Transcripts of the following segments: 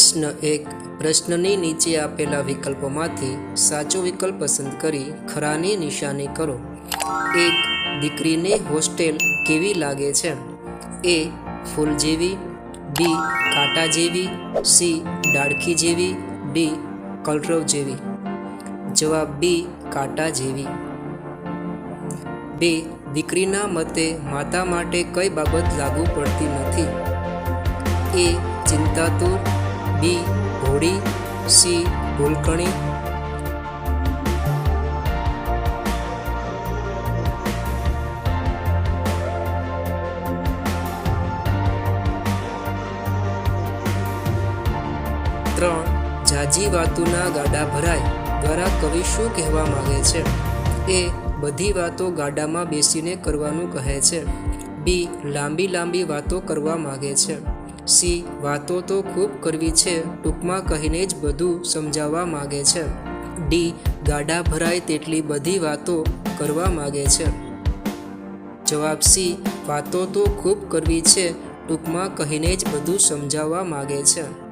પ્રશ્ન એક, પ્રશ્નની નીચે આપેલા વિકલ્પોમાંથી સાચો વિકલ્પ પસંદ કરી ખરાની નિશાની કરો. એક, દીકરીને હોસ્ટેલ કેવી લાગે છે? એ, ફૂલ જેવી, બી, કાંટા જેવી, સી, ડાળખી જેવી, ડી, કલરવ જેવી. જવાબ બી, કાંટા જેવી. બે, દીકરીના મતે માતા માટે કઈ બાબત લાગુ પડતી નથી? એ, ચિંતાતુર બી હોડી સી ભૂલકણી ત્રણ જાજી વાતોના ગાડા ભરાય, દ્વારા કવિ શું કહેવા માગે છે? એ, બધી વાતો ગાડામાં બેસીને કરવાનું કહે છે. બી, લાંબી લાંબી વાતો કરવા માગે છે. સી, વાતો તો ખૂબ કરવી છે, ટૂંકમાં કહીને જ બધું સમજાવવા માગે છે. ડી, ગાડા ભરાય તેટલી બધી વાતો કરવા માગે છે. જવાબ સી, વાતો તો ખૂબ કરવી છે, ટૂંકમાં કહીને જ બધું સમજાવવા માગે છે.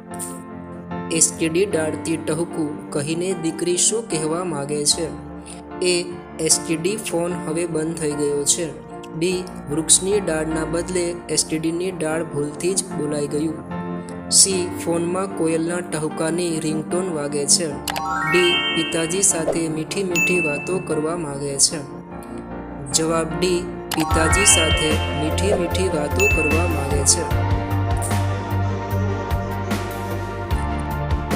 એસટીડી ડાળતી ટહુકું કહીને દીકરી શું કહેવા માગે છે? એ એસટીડી ફોન હવે બંધ થઈ ગયો છે. બી, વૃક્ષની ડાળના બદલે એસટીડીની ડાળ ભૂલથી જ બોલાઈ ગયું. સી, ફોનમાં કોયલના ટહુકાની રિંગટોન વાગે છે. ડી, પિતાજી સાથે મીઠી મીઠી વાતો કરવા માગે છે. જવાબ ડી, પિતાજી સાથે મીઠી મીઠી વાતો કરવા માગે છે.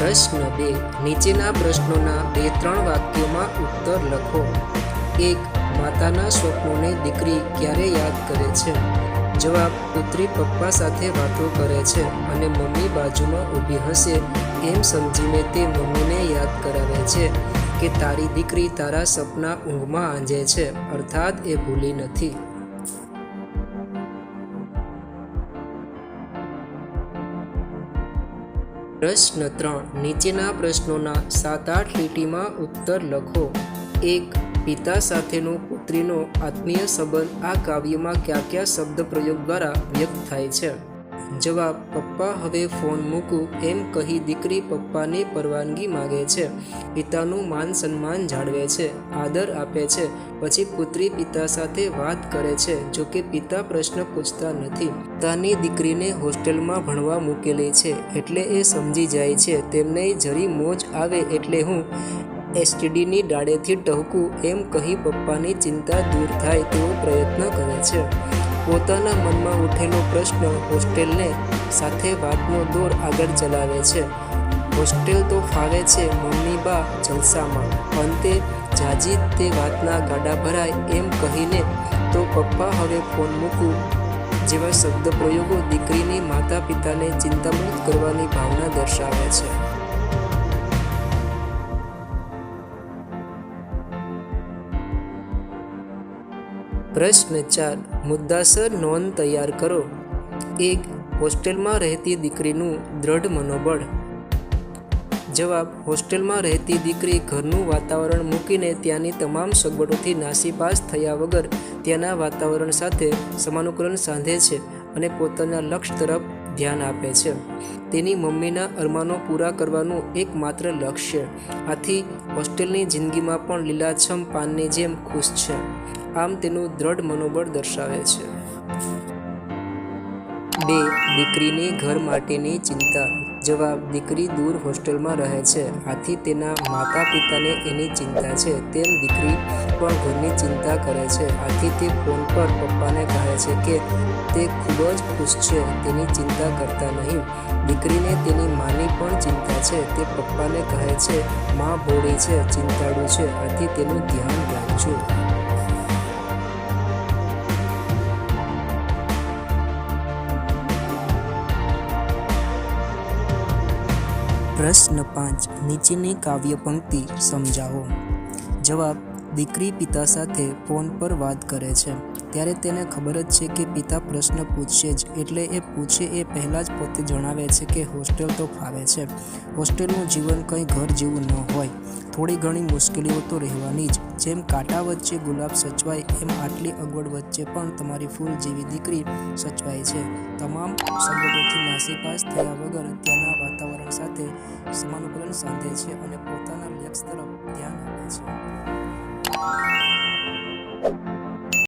પ્રશ્ન બે. નીચેના પ્રશ્નોના બે ત્રણ વાક્યોમાં ઉત્તર લખો. એક માતાના સ્વપ્નોને દીકરી ક્યારે યાદ કરે છે? જવાબ, પુત્રી પપ્પા સાથે વાતો કરે છે અને મમ્મી બાજુમાં ઊભી હશે. એમ સમજીને તે મમ્મીને યાદ કરાવે છે કે તારી દીકરી તારા સપના ઊંઘમાં આંજે છે. અર્થાત, એ ભૂલી નથી. પ્રશ્ન ત્રણ. નીચેના પ્રશ્નોના સાત આઠ લીટીમાં ઉત્તર લખો. એક પિતા સાથેનો પુત્રીનો આત્મીય સંબંધ આ કાવ્યમાં કયા કયા શબ્દ પ્રયોગ દ્વારા વ્યક્ત થાય છે? જવાબ, પપ્પા હવે ફોન મૂકું એમ કહી દીકરી પપ્પાની પરવાનગી માગે છે. પિતાનું માન સન્માન જાળવે છે, આદર આપે છે. પછી પુત્રી પિતા સાથે વાત કરે છે, જો કે પિતા પ્રશ્ન પૂછતા નથી. પોતાની દીકરીને હોસ્ટેલમાં ભણવા મૂકેલી છે, એટલે એ સમજી જાય છે, તેમને જરી મોજ આવે એટલે હું એસટીડીની ડાળેથી ટહુકું એમ કહી પપ્પાની ચિંતા દૂર થાય તેવો પ્રયત્ન કરે છે. પોતાના મનમાં ઉઠેલો પ્રશ્ન હોસ્ટેલને સાથે વાતનો દોર આગળ ચલાવે છે. હોસ્ટેલ તો ફાવે છે મમ્મી બા જલસામાં અંતે જાજી તે વાતના ગાડા ભરાય એમ કહીને તો પપ્પા હવે ફોન મૂકું, જેવા શબ્દ પ્રયોગો દીકરીની માતા પિતાને ચિંતામુક્ત કરવાની ભાવના દર્શાવે છે. પ્રશ્ન ચાર. મુદ્દાસર નોંધ તૈયાર કરો. એક, હોસ્ટેલમાં રહેતી દીકરીનું દ્રઢ મનોબળ. જવાબ, હોસ્ટેલમાં રહેતી દીકરી ઘરનું વાતાવરણ મૂકીને ત્યાંની તમામ સગવડોથી નાસીપાસ થયા વગર ત્યાંના વાતાવરણ સાથે સમાનુકૂલન સાધે છે અને પોતાના લક્ષ્ય તરફ ધ્યાન આપે છે. તેની મમ્મીના અરમાનો પૂરા કરવાનું એકમાત્ર લક્ષ્ય. આથી, હોસ્ટેલની જિંદગીમાં પણ લીલાછમ પાનની જેમ ખુશ છે. આમ તેનું દ્રઢ મનોબળ દર્શાવે છે. બે, દીકરીની ઘર માટેની ચિંતા. જવાબ, દીકરી દૂર હોસ્ટેલમાં રહે છે. આથી તેના માતા પિતાને એની ચિંતા છે. તેમ દીકરી પણ ઘરની ચિંતા કરે છે. આથી તે ફોન પર પપ્પાને કહે છે કે, તે ખૂબ જ ખુશ છે. તેની ચિંતા કરતા નહીં. દીકરીને તેની માની પણ ચિંતા છે. તે પપ્પાને કહે છે, માં ભોળી છે. ચિંતાળુ છે. આથી તેનું ધ્યાન રાખજો. પ્રશ્ન પાંચ, નીચેની કાવ્ય પંક્તિ સમજાવો. જવાબ, દીકરી પિતા સાથે ફોન પર વાત કરે છે. ત્યારે તેને ખબર જ છે કે પિતા પ્રશ્ન પૂછશે જ, એટલે એ પૂછે એ પહેલાં જ પોતે જણાવે છે કે હોસ્ટેલ તો ફાવે છે. હોસ્ટેલનું જીવન કંઈ ઘર જેવું ન હોય. થોડી ઘણી મુશ્કેલીઓ તો રહેવાની જ. જેમ કાંટા વચ્ચે ગુલાબ સચવાય, એમ આટલી અગવડ વચ્ચે પણ તમારી ફૂલ જેવી દીકરી સચવાય છે. તમામ સંજોગોથી નાસીપાસ થયા વગર ત્યાંના વાતાવરણ સાથે સમાનુકૂલન સાધે છે અને પોતાના લક્ષ્ય તરફ ધ્યાન આપે છે.